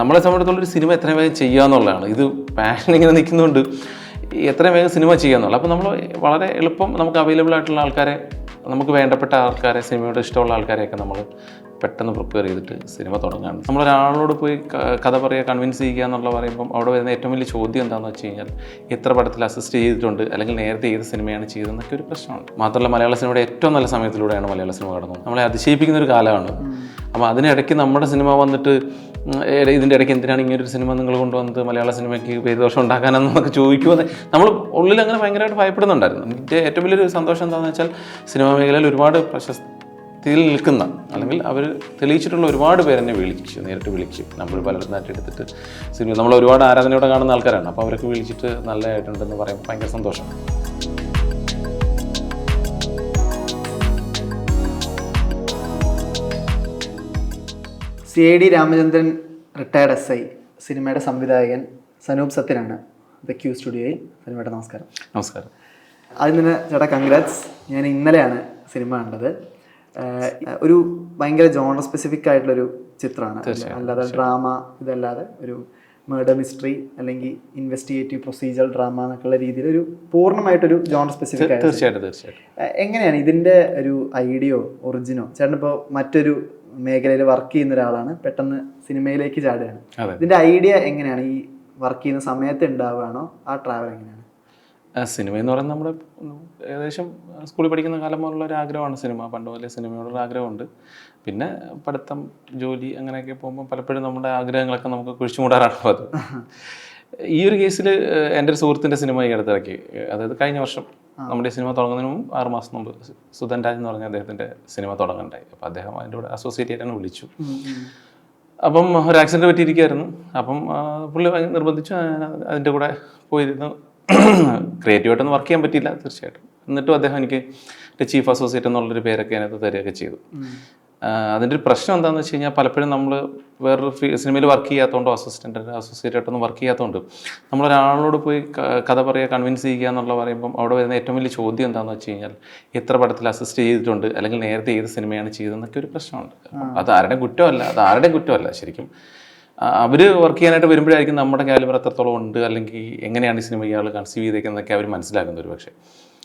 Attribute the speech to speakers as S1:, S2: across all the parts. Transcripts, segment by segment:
S1: നമ്മളെ സംബന്ധിച്ചുള്ള ഒരു സിനിമ എത്രയും വേഗം ചെയ്യുക എന്നുള്ളതാണ്. ഇത് പാഷൻ ഇങ്ങനെ നിൽക്കുന്നതുകൊണ്ട് എത്രയും വേഗം സിനിമ ചെയ്യുക എന്നുള്ളത് അപ്പോൾ നമ്മൾ വളരെ എളുപ്പം നമുക്ക് അവൈലബിൾ ആയിട്ടുള്ള ആൾക്കാരെ നമുക്ക് വേണ്ടപ്പെട്ട ആൾക്കാരെ സിനിമയോട് ഇഷ്ടമുള്ള ആൾക്കാരെയൊക്കെ നമ്മൾ പെട്ടെന്ന് പ്രിപ്പയർ ചെയ്തിട്ട് സിനിമ തുടങ്ങാണ് നമ്മൾ ഒരാളോട് പോയി കഥ പറയുക കൺവിൻസ് ചെയ്യുക എന്നുള്ള പറയുമ്പം അവിടെ വരുന്ന ഏറ്റവും വലിയ ചോദ്യം എന്താണെന്ന് വെച്ച് കഴിഞ്ഞാൽ എത്ര പടത്തിൽ അസിസ്റ്റ് ചെയ്തിട്ടുണ്ട് അല്ലെങ്കിൽ നേരത്തെ ഏത് സിനിമയാണ് ചെയ്തതെന്നൊക്കെ ഒരു പ്രശ്നമാണ് മാത്രമല്ല മലയാള സിനിമയുടെ ഏറ്റവും നല്ല സമയത്തിലൂടെയാണ് മലയാള സിനിമ കടന്നത്. നമ്മളെ അതിശയിപ്പിക്കുന്ന ഒരു കാലമാണ്. അപ്പോൾ അതിനിടയ്ക്ക് നമ്മുടെ സിനിമ വന്നിട്ട് ഇതിന്റെ ഇടയ്ക്ക് എന്തിനാണ് ഇങ്ങനൊരു സിനിമ നിങ്ങൾ കൊണ്ടുവന്നത്? മലയാള സിനിമയ്ക്ക് പേരുദോഷം ഉണ്ടാക്കാനെന്നൊക്കെ ചോദിക്കുമെന്ന് നമ്മൾ ഉള്ളിൽ അങ്ങനെ ഭയങ്കരമായിട്ട് ഭയപ്പെടുന്നുണ്ടായിരുന്നു. എന്റെ ഏറ്റവും വലിയൊരു സന്തോഷം എന്താണെന്ന് വെച്ചാൽ സിനിമാ മേഖലയിൽ ഒരുപാട് പ്രശസ്തിയിൽ നിൽക്കുന്ന അല്ലെങ്കിൽ അവർ തെളിയിച്ചിട്ടുള്ള ഒരുപാട് പേരെന്നെ വിളിച്ച് വിളിച്ചു നേരിട്ട് വിളിച്ചു നമ്മൾ പലരും എടുത്തിട്ട് സിനിമ നമ്മൾ ഒരുപാട് ആരാധനയോടെ കാണുന്ന ആൾക്കാരാണ്. അപ്പോൾ അവരൊക്കെ വിളിച്ചിട്ട് നല്ലതായിട്ടുണ്ടെന്ന് പറയുമ്പോൾ ഭയങ്കര സന്തോഷം.
S2: C I D Ramachandran retired S I സിനിമയുടെ സംവിധായകൻ സനൂപ് സത്യനാണ്. ദ ക്യൂ സ്റ്റുഡിയോയിൽ സിനിമയുടെ നമസ്കാരം.
S1: നമസ്കാരം.
S2: അതിൽ നിന്ന് ചേട്ടാ കൺഗ്രാറ്റ്സ് ഞാൻ ഇന്നലെയാണ് സിനിമ കണ്ടത്. ഒരു ഭയങ്കര ജോണർ സ്പെസിഫിക് ആയിട്ടുള്ളൊരു ചിത്രമാണ്. അല്ലാതെ ഡ്രാമ ഇതല്ലാതെ ഒരു മേർഡർ മിസ്റ്ററി അല്ലെങ്കിൽ ഇൻവെസ്റ്റിഗേറ്റീവ് പ്രൊസീജിയർ ഡ്രാമ എന്നൊക്കെയുള്ള രീതിയിൽ ഒരു പൂർണമായിട്ടൊരു ജോണർ സ്പെസിഫിക് ആയിട്ട്
S1: തീർച്ചയായിട്ടും തീർച്ചയായിട്ടും.
S2: എങ്ങനെയാണ് ഇതിന്റെ ഒരു ഐഡിയോ ഒറിജിനോ ചേട്ടനിപ്പോൾ മറ്റൊരു മേഖലയിൽ വർക്ക് ചെയ്യുന്ന ഒരാളാണ് പെട്ടെന്ന് സിനിമയിലേക്ക് ചാടുകയാണ്. ഇതിന്റെ ഐഡിയ എങ്ങനെയാണ്? ഈ വർക്ക് ചെയ്യുന്ന സമയത്ത് ഉണ്ടാവുകയാണോ? ആ ട്രാവൽ എങ്ങനെയാണ്?
S1: സിനിമ എന്ന് പറയുന്നത് നമ്മുടെ ഏകദേശം സ്കൂളിൽ പഠിക്കുന്ന കാലം മുതലുള്ള ഒരു ആഗ്രഹമാണ് സിനിമ പണ്ട് മുതലേ സിനിമയോടുള്ള ആഗ്രഹമുണ്ട്. പിന്നെ പഠിത്തം ജോലി അങ്ങനെയൊക്കെ പോകുമ്പോൾ പലപ്പോഴും നമ്മുടെ ആഗ്രഹങ്ങളൊക്കെ നമുക്ക് കുഴിച്ചുമൂടാറാണല്ലോ അത്. ഈ ഒരു കേസിൽ എന്റെ ഒരു സുഹൃത്തിന്റെ സിനിമ ഈ അടുത്തിറക്കി. അതായത് കഴിഞ്ഞ വർഷം നമ്മുടെ സിനിമ തുടങ്ങുന്നതിന് മുമ്പ് ആറ് മാസം മുമ്പ് സുധൻ രാജ് എന്ന് പറഞ്ഞ അദ്ദേഹത്തിന്റെ സിനിമ തുടങ്ങണ്ടായി. അപ്പോൾ അദ്ദേഹം അതിന്റെ കൂടെ അസോസിയേറ്റ് ആയിട്ടാണ് വിളിച്ചു. അപ്പം ഒരു ആക്സിഡന്റ് പറ്റിയിരിക്കുകയായിരുന്നു അപ്പം പുള്ളി നിർബന്ധിച്ചു അതിന്റെ കൂടെ പോയിരുന്നു. ക്രിയേറ്റീവായിട്ടൊന്നും വർക്ക് ചെയ്യാൻ പറ്റിയില്ല തീർച്ചയായിട്ടും. എന്നിട്ടും അദ്ദേഹം എനിക്ക് ചീഫ് അസോസിയേറ്റ് എന്നുള്ളൊരു പേരൊക്കെ അതിനകത്ത് തരികയൊക്കെ ചെയ്തു. അതിന്റെ ഒരു പ്രശ്നം എന്താണെന്ന് വെച്ച് കഴിഞ്ഞാൽ പലപ്പോഴും നമ്മൾ വേറൊരു സിനിമയിൽ വർക്ക് ചെയ്യാത്തതുകൊണ്ടോ അസിസ്റ്റന്റ് അസോസിയേറ്റ് ആയിട്ടൊന്നും വർക്ക് ചെയ്യാത്തതുകൊണ്ട് നമ്മളൊരാളോട് പോയി കഥ പറയുക കൺവിൻസ് ചെയ്യുക എന്നുള്ള പറയുമ്പം അവിടെ വരുന്ന ഏറ്റവും വലിയ ചോദ്യം എന്താണെന്ന് വെച്ച് കഴിഞ്ഞാൽ എത്ര പടത്തിൽ അസിസ്റ്റ് ചെയ്തിട്ടുണ്ട് അല്ലെങ്കിൽ നേരത്തെ ഏത് സിനിമയാണ് ചെയ്തതെന്നൊക്കെ ഒരു പ്രശ്നമുണ്ട്. അത് ആരുടെയും കുറ്റമല്ല അത് ആരുടെയും കുറ്റമല്ല ശരിക്കും. അവർ വർക്ക് ചെയ്യാനായിട്ട് വരുമ്പോഴായിരിക്കും നമ്മുടെ കാലിബർ എത്രത്തോളം ഉണ്ട് അല്ലെങ്കിൽ എങ്ങനെയാണ് ഈ സിനിമ ഇയാൾ കൺസീവ് ചെയ്തേക്കുന്നതൊക്കെ അവർ മനസ്സിലാക്കുന്നത് ഒരു പക്ഷേ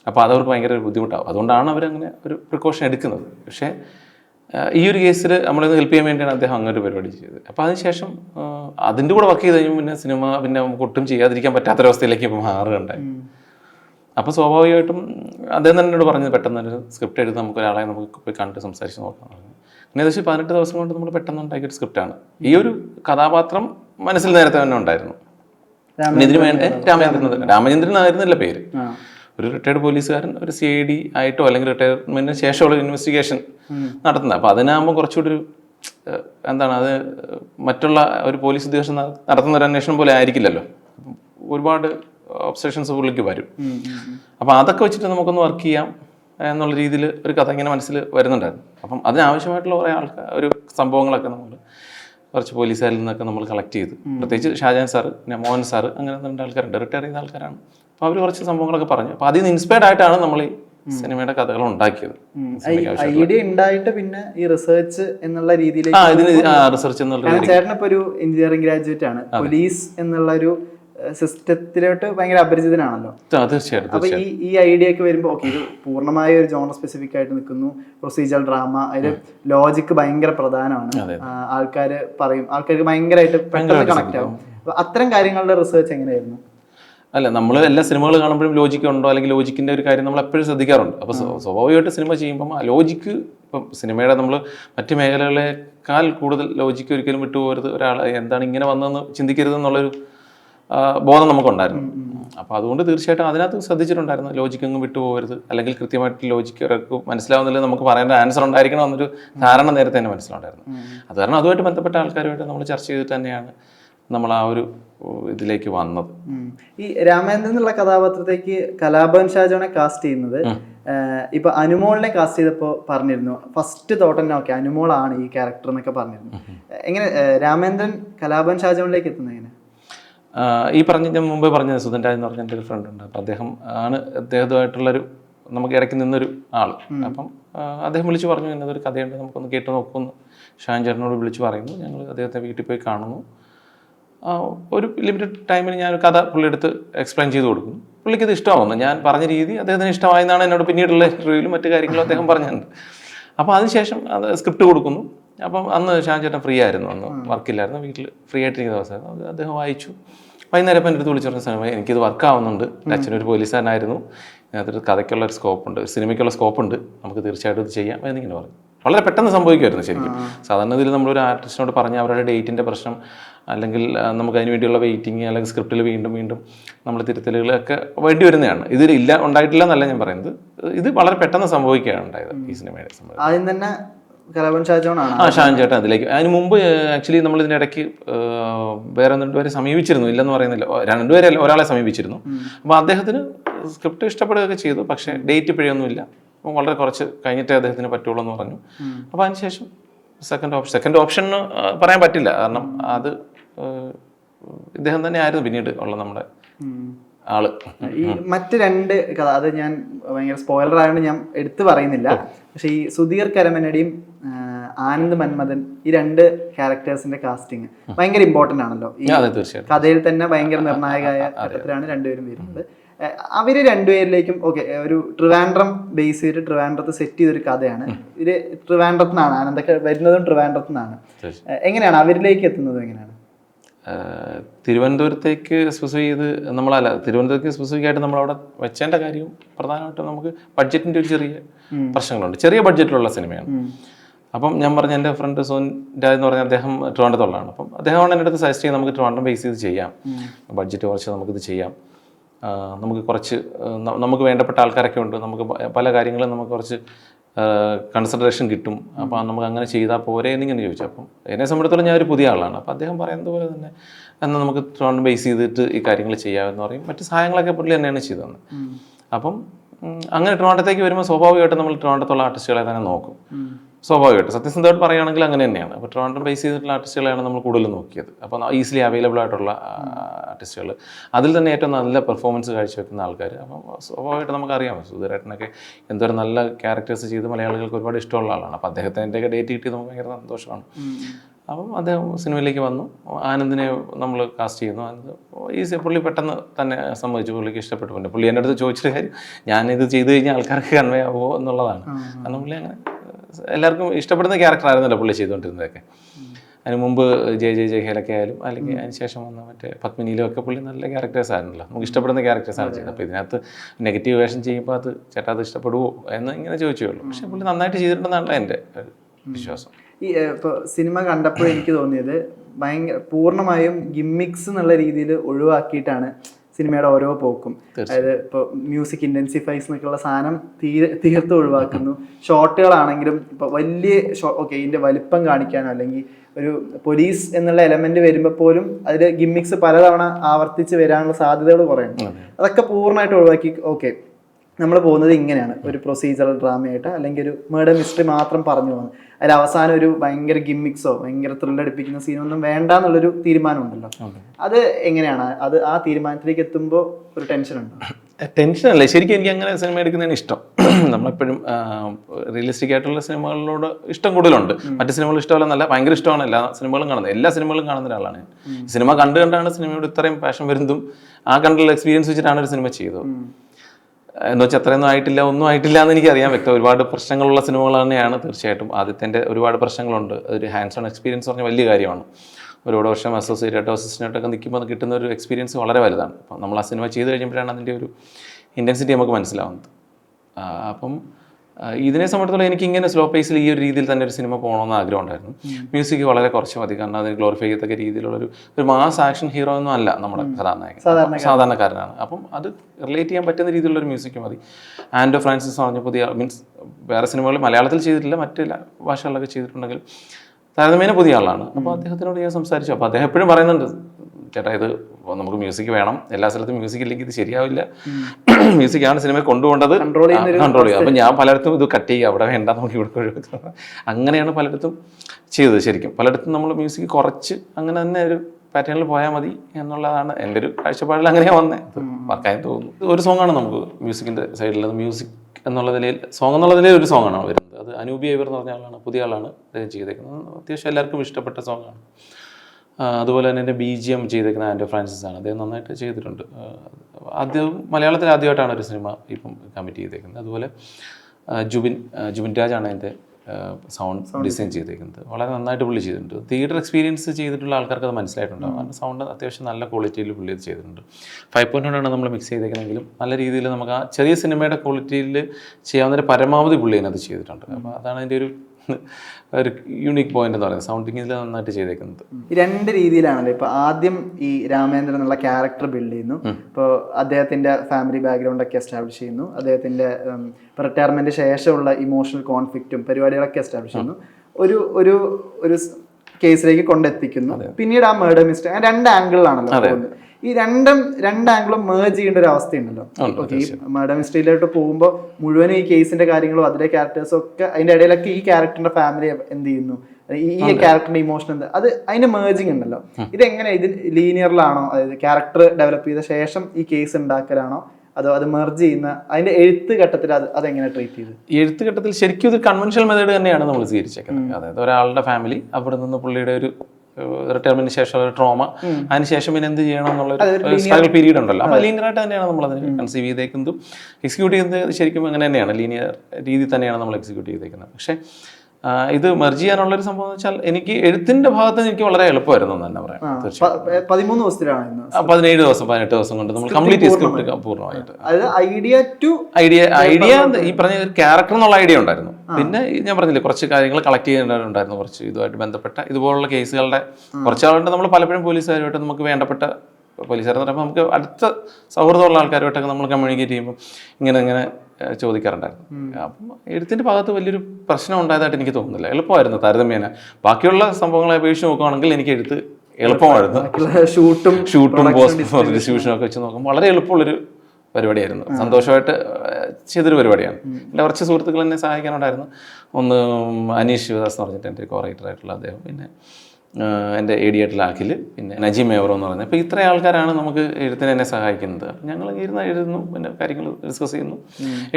S1: അപ്പോൾ അതവർക്ക് ഭയങ്കര ബുദ്ധിമുട്ടാവും. അതുകൊണ്ടാണ് അവരങ്ങനെ ഒരു പ്രിക്കോഷൻ എടുക്കുന്നത്. പക്ഷേ ഈ ഒരു കേസിൽ നമ്മളത് ഹെൽപ്പ് ചെയ്യാൻ വേണ്ടിയാണ് അദ്ദേഹം അങ്ങനെ ഒരു പരിപാടി ചെയ്തത്. അപ്പോൾ അതിനുശേഷം അതിന്റെ കൂടെ വർക്ക് ചെയ്ത് കഴിഞ്ഞാൽ പിന്നെ സിനിമ പിന്നെ നമുക്ക് ഒട്ടും ചെയ്യാതിരിക്കാൻ പറ്റാത്തൊരവസ്ഥയിലേക്ക് ഇപ്പോൾ മാറുകയുണ്ടായി. അപ്പോൾ സ്വാഭാവികമായിട്ടും അദ്ദേഹം തന്നെ എന്നോട് പറഞ്ഞത് പെട്ടെന്ന് ഒരു സ്ക്രിപ്റ്റ് എടുത്ത് നമുക്ക് ഒരാളെ നമുക്ക് പോയി കണ്ട് സംസാരിച്ച് നോക്കാം പറഞ്ഞു. പിന്നെ ഏകദേശം പതിനെട്ട് ദിവസം കൊണ്ട് നമ്മൾ പെട്ടെന്ന് ഉണ്ടാക്കിയ ഒരു സ്ക്രിപ്റ്റാണ് ഈ ഒരു കഥാപാത്രം മനസ്സിൽ നേരത്തെ തന്നെ ഉണ്ടായിരുന്നു. ഇതിനു വേണ്ട രാമചന്ദ്രൻ രാമചന്ദ്രൻ ആയിരുന്നില്ല പേര്. ഒരു റിട്ടയർഡ് പോലീസുകാരൻ ഒരു സി ഐ ഡി ആയിട്ടോ അല്ലെങ്കിൽ റിട്ടയർമെന്റിന് ശേഷമുള്ള ഇൻവെസ്റ്റിഗേഷൻ നടത്തുന്നത്. അപ്പൊ അതിനാകുമ്പോൾ കുറച്ചുകൂടി ഒരു എന്താണ് അത് മറ്റുള്ള ഒരു പോലീസ് ഉദ്യോഗസ്ഥൻ നടത്തുന്ന ഒരു അന്വേഷണം പോലെ ആയിരിക്കില്ലല്ലോ. ഒരുപാട് ഒബ്സെഷൻസ് പുള്ളിക്ക് വരും.
S2: അപ്പൊ.
S1: അപ്പോൾ അതൊക്കെ വെച്ചിട്ട് നമുക്കൊന്ന് വർക്ക് ചെയ്യാം. എന്നുള്ള രീതിയിൽ ഒരു കഥ ഇങ്ങനെ മനസ്സിൽ വരുന്നുണ്ടായിരുന്നു. അപ്പം അതിനാവശ്യമായിട്ടുള്ള കുറേ ആൾക്കാർ ഒരു സംഭവങ്ങളൊക്കെ നമ്മൾ കുറച്ച് പോലീസുകാരിൽ നിന്നൊക്കെ നമ്മൾ കളക്ട് ചെയ്ത്. പ്രത്യേകിച്ച് ഷാജാൻ സാറ് പിന്നെ മോഹൻ സാറ് അങ്ങനെ രണ്ട് ആൾക്കാരുണ്ട്. റിട്ടയർ ചെയ്ത ആൾക്കാരാണ്. അപ്പോൾ അവർ കുറച്ച് സംഭവങ്ങളൊക്കെ പറഞ്ഞു. അപ്പോൾ അതിൽ നിന്ന് ഇൻസ്പയർഡ് ആയിട്ടാണ് നമ്മൾ ഈ സിനിമയുടെ കഥകൾ ഉണ്ടാക്കിയത്.
S2: ഐഡിയ ഉണ്ടായിട്ട് പിന്നെ ഈ റിസർച്ച് എന്നുള്ള
S1: ആ
S2: രീതിയിലേക്ക്
S1: ഇതിന് റിസർച്ച് എന്നുള്ള
S2: ചേട്ടനിപ്പോ ഒരു എഞ്ചിനീയറിംഗ് ഗ്രാജുവേറ്റ് ആണ്. പോലീസ് എന്നുള്ള ഒരു സിസ്റ്റത്തിലോട്ട് ഭയങ്കര അപരിചിതനാണല്ലോ.
S1: തീർച്ചയായിട്ടും
S2: അപ്പൊ ഈ ഈ ഐഡിയ ഒക്കെ വരുമ്പോൾ ഓക്കെ ഇത് പൂർണമായ ഒരു ജോണർ സ്പെസിഫിക് ആയിട്ട് നിൽക്കുന്നു. പ്രൊസീജിയർ ഡ്രാമ അതിൽ ലോജിക്ക് ഭയങ്കര പ്രധാനമാണ്. ആൾക്കാർ പറയും ആൾക്കാർക്ക് ഭയങ്കരമായിട്ട് പെട്ടെന്ന് കണക്ട് ആവും. അപ്പൊ അത്തരം കാര്യങ്ങളുടെ റിസർച്ച് എങ്ങനെയായിരുന്നു?
S1: അല്ല നമ്മൾ എല്ലാ സിനിമകൾ കാണുമ്പോഴും ലോജിക്ക് ഉണ്ടോ അല്ലെങ്കിൽ ലോജിക്കിന്റെ ഒരു കാര്യം നമ്മൾ എപ്പോഴും ശ്രദ്ധിക്കാറുണ്ട്. അപ്പോൾ സ്വാഭാവികമായിട്ട് സിനിമ ചെയ്യുമ്പം ആ ലോജിക്ക് ഇപ്പം സിനിമയുടെ നമ്മൾ മറ്റ് മേഖലകളെക്കാൾ കൂടുതൽ ലോജിക്ക് ഒരിക്കലും വിട്ടുപോകരുത്. ഒരാൾ എന്താണ് ഇങ്ങനെ വന്നതെന്ന് ചിന്തിക്കരുത് എന്നുള്ളൊരു ബോധം നമുക്കുണ്ടായിരുന്നു. അപ്പോൾ അതുകൊണ്ട് തീർച്ചയായിട്ടും അതിനകത്ത് ശ്രദ്ധിച്ചിട്ടുണ്ടായിരുന്നു. ലോജിക്ക് ഒന്നും വിട്ടുപോകരുത്. അല്ലെങ്കിൽ കൃത്യമായിട്ട് ലോജിക്ക് ഒരാൾക്ക് മനസ്സിലാവുന്നില്ല നമുക്ക് പറയേണ്ട ആൻസർ ഉണ്ടായിരിക്കണം എന്നൊരു ധാരണ നേരത്തെ തന്നെ മനസ്സിലുണ്ടായിരുന്നു. അത് കാരണം അതുമായിട്ട് ബന്ധപ്പെട്ട ആൾക്കാരുമായിട്ട് നമ്മൾ ചർച്ച ചെയ്തിട്ട് തന്നെയാണ് നമ്മൾ ആ ഒരു ഇതിലേക്ക് വന്നത്.
S2: ഈ രാമേന്ദ്രൻ എന്നുള്ള കഥാപാത്രത്തേക്ക് കലാഭവൻ ഷാജോനെ കാസ്റ്റ് ചെയ്യുന്നത് ഇപ്പൊ അനുമോളിനെ കാസ്റ്റ് ചെയ്തപ്പോ പറഞ്ഞിരുന്നു. ഫസ്റ്റ് തോട്ട് തന്നെ ഓക്കെ അനുമോളാണ് ഈ ക്യാരക്ടർ എന്നൊക്കെ പറഞ്ഞിരുന്നു. എങ്ങനെ രാമേന്ദ്രൻ കലാഭവൻ ഷാജോണിലേക്ക് എത്തുന്നത് എങ്ങനെ?
S1: ഈ പറഞ്ഞ ഞാൻ മുമ്പേ പറഞ്ഞ സുധൻ രാജ് എന്ന് പറഞ്ഞ എന്റെ ഒരു ഫ്രണ്ട് ഉണ്ട്. അപ്പം അദ്ദേഹം ആണ് അദ്ദേഹത്തുമായിട്ടുള്ളൊരു നമുക്ക് ഇടയ്ക്ക് നിന്നൊരു ആൾ അപ്പം അദ്ദേഹം വിളിച്ച് പറഞ്ഞു എന്നതൊരു കഥയുണ്ട് നമുക്കൊന്ന് കേട്ട് നോക്കുമെന്ന്. ഷാൻ ചേട്ടനോട് വിളിച്ച് പറയുന്നു ഞങ്ങൾ അദ്ദേഹത്തെ വീട്ടിൽ പോയി കാണുന്നു. ഒരു ലിമിറ്റഡ് ടൈമിൽ ഞാൻ ഒരു കഥ പുള്ളിയെടുത്ത് എക്സ്പ്ലെയിൻ ചെയ്ത് കൊടുക്കുന്നു. പുള്ളിക്ക് ഇത് ഇഷ്ടമാവുന്നു. ഞാൻ പറഞ്ഞ രീതി അദ്ദേഹത്തിന് ഇഷ്ടമായെന്നാണ് എന്നോട് പിന്നീടുള്ള ഇന്റർവ്യൂവിലും മറ്റു കാര്യങ്ങളും അദ്ദേഹം പറഞ്ഞിട്ടുണ്ട്. അപ്പോൾ അതിനുശേഷം അത് സ്ക്രിപ്റ്റ് കൊടുക്കുന്നു. അപ്പം അന്ന് ഷാൻ ചേട്ടൻ ഫ്രീ ആയിരുന്നു. അന്ന് വർക്കില്ലായിരുന്നു വീട്ടിൽ ഫ്രീ ആയിട്ടിരിക്കുന്ന ദിവസമായിരുന്നു അത് അദ്ദേഹം വായിച്ചു. വൈകുന്നേരം അപ്പം എന്റെ അടുത്ത് വിളിച്ചു പറഞ്ഞ സിനിമ എനിക്കിത് വർക്ക് ആവുന്നുണ്ട്. എന്റെ അച്ഛനൊരു പോലീസുകാരനായിരുന്നു. അതൊരു കഥയ്ക്കുള്ള ഒരു സ്കോപ്പുണ്ട് ഒരു സിനിമയ്ക്കുള്ള സ്കോപ്പുണ്ട് നമുക്ക് തീർച്ചയായിട്ടും ഇത് ചെയ്യാം എന്നിങ്ങനെ പറഞ്ഞു. വളരെ പെട്ടെന്ന് സംഭവിക്കുമായിരുന്നു ശരിക്കും. സാധാരണ ഇതിൽ നമ്മളൊരു ആർട്ടിസ്റ്റിനോട് പറഞ്ഞാൽ അവരുടെ ഡേറ്റിന്റെ പ്രശ്നം അല്ലെങ്കിൽ നമുക്ക് അതിന് വേണ്ടിയുള്ള വെയിറ്റിംഗ് അല്ലെങ്കിൽ സ്ക്രിപ്റ്റിൽ വീണ്ടും വീണ്ടും നമ്മൾ തിരുത്തലുകളൊക്കെ വേണ്ടി വരുന്നതാണ്. ഇതിൽ ഇല്ല ഉണ്ടായിട്ടില്ല എന്നല്ല ഞാൻ പറയുന്നത്. ഇത് വളരെ പെട്ടെന്ന് സംഭവിക്കുകയാണ് ഉണ്ടായത് ഈ സിനിമയുടെ
S2: ആദ്യം തന്നെ ഷാജോൺ
S1: ആ ഷാൻ ചേട്ടൻ അതിലേക്ക്. അതിന് മുമ്പ് ആക്ച്വലി നമ്മൾ ഇതിന്റെ ഇടയ്ക്ക് വേറെ രണ്ടുപേരെ സമീപിച്ചിരുന്നു. ഇല്ലെന്ന് പറയുന്നില്ല. രണ്ടുപേരെ ഒരാളെ സമീപിച്ചിരുന്നു. അപ്പോൾ അദ്ദേഹത്തിന് സ്ക്രിപ്റ്റ് ഇഷ്ടപ്പെടുകയൊക്കെ ചെയ്തു. പക്ഷേ ഡേറ്റ് ഇപ്പോഴൊന്നുമില്ല അപ്പം വളരെ കുറച്ച് കഴിഞ്ഞിട്ടേ അദ്ദേഹത്തിന് പറ്റുള്ളൂ എന്ന് പറഞ്ഞു. അപ്പോൾ അതിനുശേഷം സെക്കൻഡ് ഓപ്ഷൻ സെക്കൻഡ് ഓപ്ഷൻ പറയാൻ പറ്റില്ല. കാരണം അത് ഇദ്ദേഹം തന്നെ ആയിരുന്നു പിന്നീട് ഉള്ള നമ്മുടെ ആൾ.
S2: ഈ മറ്റ് രണ്ട് കഥ അത് ഞാൻ ഭയങ്കര സ്പോയിലർ ആയതുകൊണ്ട് ഞാൻ എടുത്തു പറയുന്നില്ല. പക്ഷെ ഈ സുധീർ കരമനടിയും ആനന്ദ് മന്മഥൻ ഈ രണ്ട് ക്യാരക്ടേഴ്സിന്റെ കാസ്റ്റിംഗ് ഭയങ്കര ഇമ്പോർട്ടന്റ് ആണല്ലോ. ഈ കഥയിൽ തന്നെ ഭയങ്കര നിർണായകമായ ഘട്ടത്തിലാണ് രണ്ടുപേരും വരുന്നത്. അവർ രണ്ടുപേരിലേക്കും ഓക്കെ ഒരു ട്രിവാൻഡ്രം ബേസ് ചെയ്തിട്ട് ട്രിവാൻഡ്രത്ത് സെറ്റ് ചെയ്തൊരു കഥയാണ്. ഇവർ ട്രിവാൻഡ്രത്തിനാണ് ആനന്ദൊക്കെ വരുന്നതും ട്രിവാൻഡ്രത്ത് നിന്നാണ്
S1: തീർച്ചയായും.
S2: ഏ, എങ്ങനെയാണ്? അവരിലേക്ക് എത്തുന്നത് എങ്ങനെയാണ്?
S1: തിരുവനന്തപുരത്തേക്ക് സ്പെസിഫൈ ചെയ്ത് നമ്മളല്ല തിരുവനന്തപുരത്തേക്ക് സ്പെസിഫിക് ആയിട്ട് നമ്മളവിടെ വെച്ചേണ്ട കാര്യവും പ്രധാനമായിട്ടും നമുക്ക് ബഡ്ജറ്റിന്റെ ഒരു ചെറിയ പ്രശ്നങ്ങളുണ്ട്. ചെറിയ ബഡ്ജറ്റിലുള്ള സിനിമയാണ് അപ്പം ഞാൻ പറഞ്ഞ എന്റെ ഫ്രണ്ട് സോൻ രാജ് എന്ന് പറഞ്ഞാൽ അദ്ദേഹം ട്രിവാൻഡത്തുള്ളതാണ് അപ്പം അദ്ദേഹമാണ് എന്റെ അടുത്ത് സജസ്റ്റ് ചെയ്ത് നമുക്ക് ട്രിവാൻഡം ബേസ് ചെയ്ത് ചെയ്യാം. ബഡ്ജറ്റ് കുറച്ച് നമുക്കിത് ചെയ്യാം. നമുക്ക് കുറച്ച് നമുക്ക് വേണ്ടപ്പെട്ട ആൾക്കാരൊക്കെ ഉണ്ട്. നമുക്ക് പല കാര്യങ്ങളും നമുക്ക് കുറച്ച് കൺസിഡറേഷൻ കിട്ടും. അപ്പോൾ നമുക്ക് അങ്ങനെ ചെയ്താൽ പോരെ എന്നിങ്ങനെ ചോദിച്ചു. അപ്പം എന്നെ സംബന്ധിച്ചിടത്തോളം ഞാൻ ഒരു പുതിയ ആളാണ്. അപ്പോൾ അദ്ദേഹം പറയുന്നത് പോലെ തന്നെ എന്നാൽ നമുക്ക് ട്രിവാൻഡം ബേസ് ചെയ്തിട്ട് ഈ കാര്യങ്ങൾ ചെയ്യാമെന്ന് പറയും. മറ്റ് സഹായങ്ങളൊക്കെ പുള്ളി തന്നെയാണ് ചെയ്തു തന്നത്. അപ്പം അങ്ങനെ ട്രിവാൻഡത്തേക്ക് വരുമ്പോൾ സ്വാഭാവികമായിട്ടും നമ്മൾ ട്രിവാൻഡത്തുള്ള ആർട്ടിസ്റ്റുകളെ തന്നെ നോക്കും. സ്വാഭാവികമായിട്ട്. സത്യസന്ധമായിട്ട് പറയുകയാണെങ്കിൽ അങ്ങനെ തന്നെയാണ്. അപ്പോൾ ട്രിവാൻഡ്രം ബേസ് ചെയ്തിട്ടുള്ള ആർട്ടിസ്റ്റുകളെയാണ് നമ്മൾ കൂടുതലും നോക്കിയത്. അപ്പോൾ ഈസിലി അവൈലബിൾ ആയിട്ടുള്ള ആർട്ടിസ്റ്റുകൾ അതിൽ തന്നെ ഏറ്റവും നല്ല പെർഫോമൻസ് കാഴ്ചവെക്കുന്ന ആൾക്കാർ അപ്പം സ്വാഭാവികമായിട്ട് നമുക്കറിയാം. സുധീരേട്ടനൊക്കെ എന്തോരം നല്ല ക്യാരക്ടേഴ്സ് ചെയ്ത് മലയാളികൾക്ക് ഒരുപാട് ഇഷ്ടമുള്ള ആളാണ്. അപ്പോൾ അദ്ദേഹത്തിന്റെയൊക്കെ ഡേറ്റ് കിട്ടി നമുക്ക് ഭയങ്കര സന്തോഷമാണ്. അപ്പം അദ്ദേഹം സിനിമയിലേക്ക് വന്നു. ആനന്ദിനെ നമ്മൾ കാസ്റ്റ് ചെയ്യുന്നു. ആനന്ദ് ഈസി പുള്ളി പെട്ടെന്ന് തന്നെ സമ്മതിച്ചു. പുള്ളിക്ക് ഇഷ്ടപ്പെട്ടു. പിന്നെ പുള്ളി എന്റെ അടുത്ത് ചോദിച്ചിട്ട് കാര്യം ഞാനിത് ചെയ്തു കഴിഞ്ഞാൽ ആൾക്കാർക്ക് കൺവേ ആവുമോ? എന്നുള്ളതാണ്. കാരണം പുള്ളി അങ്ങനെ എല്ലാവർക്കും ഇഷ്ടപ്പെടുന്ന ക്യാരക്ടർ ആയിരുന്നല്ലോ പുള്ളി ചെയ്തുകൊണ്ടിരുന്നതൊക്കെ. അതിന് മുമ്പ് ജയ ജയ ജയഹേലൊക്കെ ആയാലും അല്ലെങ്കിൽ അതിന് ശേഷം വന്ന മറ്റേ പത്മിനിയിലും ഒക്കെ പുള്ളി നല്ല ക്യാരക്ടേഴ്സ് ആയിരുന്നല്ലോ. നമുക്ക് ഇഷ്ടപ്പെടുന്ന ക്യാരക്ടേഴ്സാണ് ചെയ്തത്. അപ്പോൾ ഇതിനകത്ത് നെഗറ്റീവ് വേഷം ചെയ്യുമ്പോൾ അത് ചേട്ടാ അത് ഇഷ്ടപ്പെടുവോ എന്ന് ഇങ്ങനെ ചോദിച്ചേ ഉള്ളൂ പക്ഷേ പുള്ളി നന്നായിട്ട് ചെയ്തിട്ടുണ്ടെന്നാണ് എന്റെ വിശ്വാസം.
S2: ഈ ഇപ്പോൾ സിനിമ കണ്ടപ്പോൾ എനിക്ക് തോന്നിയത് ഭയങ്കര പൂർണമായും ഗിമ്മിക്സ് എന്നുള്ള രീതിയിൽ ഒഴിവാക്കിയിട്ടാണ് സിനിമയുടെ ഓരോ പോക്കും. അതായത് ഇപ്പോൾ മ്യൂസിക് ഇന്റൻസിഫൈസ് എന്നൊക്കെയുള്ള സാധനം തീരെ തീർത്ത് ഒഴിവാക്കുന്നു. ഷോട്ടുകളാണെങ്കിലും ഇപ്പോൾ വലിയ ഷോ ഓക്കെ ഇതിന്റെ വലിപ്പം കാണിക്കാനോ അല്ലെങ്കിൽ ഒരു പോലീസ് എന്നുള്ള എലമെന്റ് വരുമ്പോൾ പോലും അതിൽ ഗിമ്മിക്സ് പലതവണ ആവർത്തിച്ച് വരാനുള്ള സാധ്യതകൾ കുറയുണ്ട്. അതൊക്കെ പൂർണമായിട്ട് ഒഴിവാക്കി ഓക്കെ നമ്മൾ പോകുന്നത് ഇങ്ങനെയാണ്. ഒരു പ്രൊസീജറൽ ഡ്രാമയായിട്ട് അല്ലെങ്കിൽ ഒരു മേഡർ മിസ്റ്ററി മാത്രം പറഞ്ഞു പോകുന്നത് അതിൽ അവസാനം ഒരു ഭയങ്കര ഗിമ്മിക്സോ ഭയങ്കര ത്രില്ലടിപ്പിക്കുന്ന സീനൊന്നും വേണ്ട എന്നുള്ളൊരു തീരുമാനം ഉണ്ടല്ലോ അത് എങ്ങനെയാണ്? അത് ആ തീരുമാനത്തിലേക്ക് എത്തുമ്പോൾ ഒരു ടെൻഷൻ ഉണ്ടോ?
S1: ടെൻഷൻ അല്ലേ. ശരിക്കും എനിക്ക് അങ്ങനെ സിനിമ എടുക്കുന്നതിന് ഇഷ്ടം. നമ്മളെപ്പോഴും റിയലിസ്റ്റിക് ആയിട്ടുള്ള സിനിമകളോട് ഇഷ്ടം കൂടുതലുണ്ട്. മറ്റ് സിനിമകൾ ഇഷ്ടമല്ലെന്നല്ല ഭയങ്കര ഇഷ്ടമാണ് എല്ലാ സിനിമകളും കാണുന്നത്. എല്ലാ സിനിമകളും കാണുന്ന ഒരാളാണ് സിനിമ കണ്ടു കണ്ടാണ് സിനിമയോട് ഇത്രയും പാഷൻ വരുന്നതും ആ കണ്ടുള്ള എക്സ്പീരിയൻസ് വെച്ചിട്ടാണ് ഒരു സിനിമ ചെയ്തത്. എന്ന് വെച്ചാൽ അത്രയൊന്നും ആയിട്ടില്ല ഒന്നും ആയിട്ടില്ല എന്ന് എനിക്കറിയാൻ വ്യക്തം ഒരുപാട് പ്രശ്നങ്ങളുള്ള സിനിമകൾ തന്നെയാണ് തീർച്ചയായിട്ടും. ആദ്യത്തിന്റെ ഒരുപാട് പ്രശ്നങ്ങളുണ്ട്. ഒരു ഹാൻഡ്സ് ഓൺ എക്സ്പീരിയൻസ് പറഞ്ഞ വലിയ കാര്യമാണ്. ഒരുപാട് വർഷം അസോസിയേറ്റ് ആയിട്ടോ അസിസ്റ്റന്റ് ആയിട്ടൊക്കെ നിൽക്കുമ്പോൾ കിട്ടുന്ന ഒരു എക്സ്പീരിയൻസ് വളരെ വലുതാണ്. അപ്പം നമ്മൾ ആ സിനിമ ചെയ്ത് കഴിയുമ്പോഴാണ് അതിന്റെ ഒരു ഇന്റൻസിറ്റി നമുക്ക് മനസ്സിലാവുന്നത്. അപ്പം ഇതിനെ സംബന്ധിച്ചിടത്തോളം എനിക്ക് ഇങ്ങനെ സ്ലോ പേസിൽ ഈ ഒരു രീതിയിൽ തന്നെ ഒരു സിനിമ പോകണമെന്ന് ആഗ്രഹം ഉണ്ടായിരുന്നു മ്യൂസിക് വളരെ കുറച്ച് മതി. കാരണം അതിന് ഗ്ലോറിഫൈ ചെയ്യത്തക്ക രീതിയിലുള്ള ഒരു ഒരു മാസ് ആക്ഷൻ ഹീറോ ഒന്നും അല്ല നമ്മുടെ കഥാനായകൻ സാധാരണക്കാരനാണ്. അപ്പം അത് റിലേറ്റ് ചെയ്യാൻ പറ്റുന്ന രീതിയിലുള്ള ഒരു മ്യൂസിക് മതി. ആൻഡോ ഫ്രാൻസിസ് പറഞ്ഞ പുതിയ മീൻസ് വേറെ സിനിമകൾ മലയാളത്തിൽ ചെയ്തിട്ടില്ല മറ്റ് ഭാഷകളിലൊക്കെ ചെയ്തിട്ടുണ്ടെങ്കിൽ താരതമ്യേന പുതിയ ആളാണ്. അപ്പോൾ അദ്ദേഹത്തിനോട് ഞാൻ സംസാരിച്ചു. അപ്പോൾ അദ്ദേഹം എപ്പോഴും പറയുന്നുണ്ട് ചേട്ടാ ഇത് നമുക്ക് മ്യൂസിക് വേണം. എല്ലാ സ്ഥലത്തും മ്യൂസിക് ഇല്ലെങ്കിൽ ഇത് ശരിയാവില്ല. മ്യൂസിക്കാണ് സിനിമയിൽ കൊണ്ടുപോകേണ്ടത്.
S2: കൺട്രോൾ ചെയ്യുന്നത്
S1: കൺട്രോൾ ചെയ്യുക. അപ്പം ഞാൻ പലയിടത്തും ഇത് കട്ട് ചെയ്യുക. അവിടെ വേണ്ട നമുക്ക് ഇവിടെ ഒഴിവാക്കുക. അങ്ങനെയാണ് പലയിടത്തും ചെയ്തത് ശരിക്കും. പലയിടത്തും നമ്മൾ മ്യൂസിക് കുറച്ച് അങ്ങനെ തന്നെ ഒരു പാറ്റേണിൽ പോയാൽ മതി എന്നുള്ളതാണ് എന്റെ ഒരു കാഴ്ചപ്പാടിൽ അങ്ങനെയാണ് വന്നത് വർക്കായി തോന്നുന്നു. ഒരു സോങ്ങാണ് നമുക്ക് മ്യൂസിക്കിന്റെ സൈഡിൽ മ്യൂസിക് എന്നുള്ള നിലയിൽ സോങ് എന്നുള്ള നിലയിൽ ഒരു സോങ്ങാണ് വരുന്നത്. അത് അനൂപി ഐവർ എന്ന് പറഞ്ഞ ആളാണ് പുതിയ ആളാണ് അദ്ദേഹം ചെയ്തേക്കുന്നത്. അത്യാവശ്യം എല്ലാവർക്കും ഇഷ്ടപ്പെട്ട സോങ്ങാണ് അതുപോലെ തന്നെ എന്റെ ബി ജി എം ചെയ്തേക്കുന്ന ആൻഡ്രോ ഫ്രാൻസിസ് ആണ് അദ്ദേഹം നന്നായിട്ട് ചെയ്തിട്ടുണ്ട്. ആദ്യം മലയാളത്തിൽ ആദ്യമായിട്ടാണ് ഒരു സിനിമ ഇപ്പം കമ്മിറ്റ് ചെയ്തേക്കുന്നത്. അതുപോലെ ജുബിൻ ജുബിൻ രാജാണ് എന്റെ സൗണ്ട് ഡിസൈൻ ചെയ്തേക്കുന്നത്. വളരെ നന്നായിട്ട് പുള്ളി ചെയ്തിട്ടുണ്ട്. തിയേറ്റർ എക്സ്പീരിയൻസ് ചെയ്തിട്ടുള്ള ആൾക്കാർക്ക് അത് മനസ്സിലായിട്ടുണ്ടാവും. കാരണം സൗണ്ട് അത്യാവശ്യം നല്ല ക്വാളിറ്റിയിൽ പുള്ളി അത് ചെയ്തിട്ടുണ്ട്. ഫൈവ് പോയിന്റ് ആണ് നമ്മൾ മിക്സ് ചെയ്തേക്കുന്നതെങ്കിലും നല്ല രീതിയിൽ നമുക്ക് ആ ചെറിയ സിനിമയുടെ ക്വാളിറ്റിയിൽ ചെയ്യാവുന്നൊരു പരമാവധി പുള്ളി അതിനകത്ത് ചെയ്തിട്ടുണ്ട്. അപ്പോൾ അതാണ് അതിന്റെ ഒരു ഒരു യുണീക്ക് പോയിന്റ് എന്ന് പറയുന്നത്. സൗണ്ടിങ്ങിൽ നന്നായിട്ട് ചെയ്തേക്കുന്നത്.
S2: രണ്ട് രീതിയിലാണല്ലോ. ഇപ്പൊ ആദ്യം ഈ രാമേന്ദ്രൻ എന്നുള്ള ക്യാരക്ടർ ബിൽഡ് ചെയ്യുന്നു. ഇപ്പോൾ അദ്ദേഹത്തിന്റെ ഫാമിലി ബാക്ക്ഗ്രൗണ്ട് ഒക്കെ എസ്റ്റാബ്ലിഷ് ചെയ്യുന്നു. അദ്ദേഹത്തിന്റെ റിട്ടയർമെന്റ് ശേഷമുള്ള ഇമോഷണൽ കോൺഫ്ലിക്റ്റും പരിപാടികളൊക്കെ എസ്റ്റാബ്ലിഷ് ചെയ്യുന്നു. ഒരു ഒരു ഒരു കേസിലേക്ക് കൊണ്ടെത്തിക്കുന്നു. പിന്നീട് ആ മർഡർ മിസ്റ്റേക്ക് ഞാൻ രണ്ട് ആംഗിളിലാണല്ലോ ഈ രണ്ടും രണ്ട് ആംഗിളും മേജ് ചെയ്യേണ്ട ഒരു അവസ്ഥയുണ്ടല്ലോ. ഓക്കെ ഈ മർഡർ മിസ്റ്റേക്കിലോട്ട് പോകുമ്പോൾ മുഴുവനും ഈ കേസിന്റെ കാര്യങ്ങളും അതിലെ ക്യാരക്ടേഴ്സും ഒക്കെ അതിന്റെ ഇടയിലൊക്കെ ഈ ക്യാരക്ടറിന്റെ ഫാമിലി എന്ത് ചെയ്യുന്നു? ഈ ഈ ക്യാരക്ടറിന്റെ ഇമോഷൻ എന്താ? അത് അതിന്റെ മേജിങ് ഉണ്ടല്ലോ. ഇതെങ്ങനെ ഇത് ലീനിയറിലാണോ അതായത് ക്യാരക്ടർ ഡെവലപ്പ് ചെയ്ത ശേഷം ഈ കേസ് ഉണ്ടാക്കലാണോ? അതോ അത് മെർജ് ചെയ്യുന്ന അതിന്റെ എഴുത്ത് ഘട്ടത്തിൽ അത് അതെങ്ങനെ ട്രീറ്റ് ചെയ്ത്?
S1: എഴുത്ത് ഘട്ടത്തിൽ ശരിക്കും ഇത് കൺവെൻഷണൽ മെത്തേഡ് തന്നെയാണ് നമ്മൾ സ്വീകരിച്ചേക്കുന്നത്. അതായത് ഒരാളുടെ ഫാമിലി അവിടെ നിന്ന് പുള്ളിയുടെ ഒരു റിട്ടയർമെന്റിന് ശേഷം ഒരു ട്രോമ അതിനുശേഷം പിന്നെ എന്ത് ചെയ്യണം എന്നുള്ള സ്ട്രഗിൾ പീരീഡ് ഉണ്ടല്ലോ. അപ്പോൾ ലീനിയർ ആയിട്ട് തന്നെയാണ് നമ്മൾ അതിന് കൺസീവ് ചെയ്തേക്കുന്നതും. എക്സിക്യൂട്ട് ചെയ്യുന്നത് ശരിക്കും അങ്ങനെ തന്നെയാണ്. ലീനിയർ രീതി തന്നെയാണ് നമ്മൾ എക്സിക്യൂട്ട് ചെയ്തേക്കുന്നത്. പക്ഷേ ഇത് മെർജ് ചെയ്യാനുള്ള ഒരു സംഭവം എന്ന് വെച്ചാൽ എനിക്ക് എഴുത്തിന്റെ ഭാഗത്ത് എനിക്ക് വളരെ എളുപ്പമായിരുന്നു തന്നെ പറയാം.
S2: പതിമൂന്ന് ദിവസത്തിലാണ്
S1: പതിനേഴ് ദിവസം പതിനെട്ട് ദിവസം കൊണ്ട് നമ്മൾ കംപ്ലീറ്റ് സ്ക്രിപ്റ്റ്
S2: പൂർണമായിട്ട്. ഐഡിയ ടു
S1: ഐഡിയ ഐഡിയ ഈ പറഞ്ഞ ഒരു ക്യാരക്ടർ എന്നുള്ള ഐഡിയ ഉണ്ടായിരുന്നു. പിന്നെ ഞാൻ പറഞ്ഞില്ലേ കുറച്ച് കാര്യങ്ങൾ കളക്ട് ചെയ്യേണ്ടതുണ്ടായിരുന്നു കുറച്ച് ഇതുമായിട്ട് ബന്ധപ്പെട്ട ഇതുപോലുള്ള കേസുകളുടെ കുറച്ച് ആളുണ്ട് നമ്മൾ പലപ്പോഴും പോലീസുകാരുമായിട്ട് നമുക്ക് വേണ്ടപ്പെട്ട പോലീസുകാരെന്ന് പറയുമ്പോൾ നമുക്ക് അടുത്ത സൗഹൃദമുള്ള ആൾക്കാരുമായിട്ടൊക്കെ നമ്മൾ കമ്മ്യൂണിക്കേറ്റ് ചെയ്യുമ്പോൾ ഇങ്ങനെ ഇങ്ങനെ ചോദിക്കാറുണ്ടായിരുന്നു. അപ്പം എഴുത്തിന്റെ ഭാഗത്ത് വലിയൊരു പ്രശ്നം ഉണ്ടായതായിട്ട് എനിക്ക് തോന്നുന്നില്ല. എളുപ്പമായിരുന്നു താരതമ്യേന. ബാക്കിയുള്ള സംഭവങ്ങളെ അപേക്ഷിച്ച് നോക്കുകയാണെങ്കിൽ എനിക്ക് എഴുത്ത് എളുപ്പമായിരുന്നു.
S2: ഷൂട്ടും
S1: ഷൂട്ടും പോസ്റ്റ് ഡിസ്ട്രിബ്യൂഷനും ഒക്കെ. വെച്ച് നോക്കുമ്പോൾ വളരെ എളുപ്പമുള്ളൊരു പരിപാടിയായിരുന്നു. സന്തോഷമായിട്ട് ചെയ്തൊരു പരിപാടിയാണ്. എന്റെ കുറച്ച് സുഹൃത്തുക്കൾ എന്നെ സഹായിക്കാനുണ്ടായിരുന്നു. ഒന്ന് അനീഷ് ശിവദാസ് എന്ന് പറഞ്ഞിട്ട് എന്റെ കോറേറ്റർ ആയിട്ടുള്ള അദ്ദേഹം. പിന്നെ എന്റെ എ ഡി ആയിട്ടുള്ള അഖിൽ പിന്നെ നജീം മേവറോ എന്ന് പറയുന്നത്. അപ്പോൾ ഇത്രയും ആൾക്കാരാണ് നമുക്ക് എഴുത്തിന് എന്നെ സഹായിക്കുന്നത്. ഞങ്ങൾ ഇരുന്ന് എഴുതുന്നു പിന്നെ കാര്യങ്ങൾ ഡിസ്കസ് ചെയ്യുന്നു.